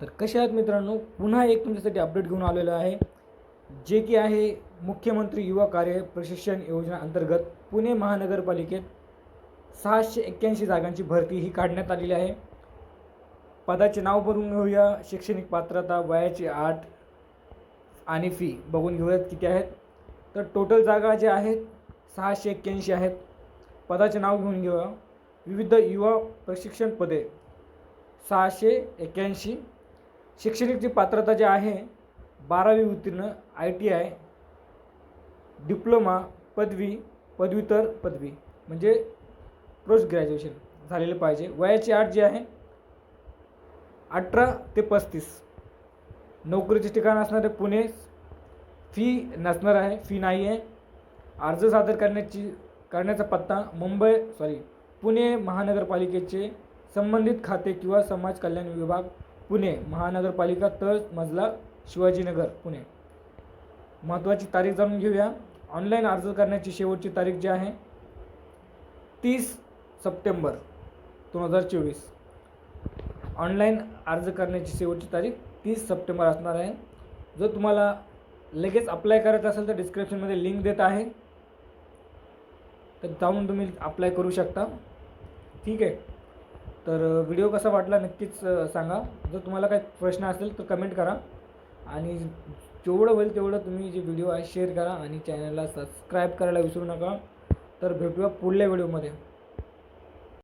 तर कसे आहेत मित्रांनो? पुन्हा एक तुमच्यासाठी अपडेट घेऊन आलेलं आहे. जे की आहे मुख्यमंत्री युवा कार्य प्रशिक्षण योजना अंतर्गत पुणे महानगरपालिकेत सहाशे एक्क्याऐंशी जागांची भरती ही काढण्यात आलेली आहे. पदाचे नाव भरून घेऊया. शैक्षणिक पात्रता वयाची आठ आणि फी बघून घेऊयात किती आहेत. तर टोटल जागा ज्या आहेत सहाशे एक्क्याऐंशी आहेत. पदाचे नाव घेऊन घेऊया. विविध युवा प्रशिक्षण पदे सहाशे एक्क्याऐंशी शैक्षणिकची पात्रता जी आहे बारावी उत्तीर्ण आय टी आय डिप्लोमा पदवी पदव्युत्तर पदवी म्हणजे पोस्ट ग्रॅज्युएशन झालेलं पाहिजे. वयाची आठ जी आहे अठरा ते पस्तीस. नोकरीचे ठिकाण असणार आहे पुणे. फी नसणार आहे फी नाही आहे. अर्ज सादर करण्याची करण्याचा पत्ता मुंबई सॉरी पुणे महानगरपालिकेचे संबंधित खाते किंवा समाज कल्याण विभाग पुणे महानगरपालिका तळ मजला शिवाजीनगर पुणे. महत्त्वाची तारीख जाणून घेऊया. ऑनलाईन अर्ज करण्याची शेवटची तारीख जी आहे तीस सप्टेंबर दोन हजार चोवीस. ऑनलाईन अर्ज करण्याची शेवटची तारीख तीस सप्टेंबर असणार आहे. जर तुम्हाला लगेच अप्लाय करायचं असेल तर डिस्क्रिप्शनमध्ये लिंक देत आहे. तर जाऊन तुम्ही अप्लाय करू शकता. ठीक आहे. तर व्हिडिओ कसा वाटला नक्कीच सांगा. जर तुम्हाला काही प्रश्न असेल तर कमेंट करा. आणि जेवढं होईल तेवढं तुम्ही जे व्हिडिओ आहे शेअर करा आणि चॅनलला सबस्क्राईब करायला विसरू नका. तर भेटूया पुढल्या व्हिडिओमध्ये.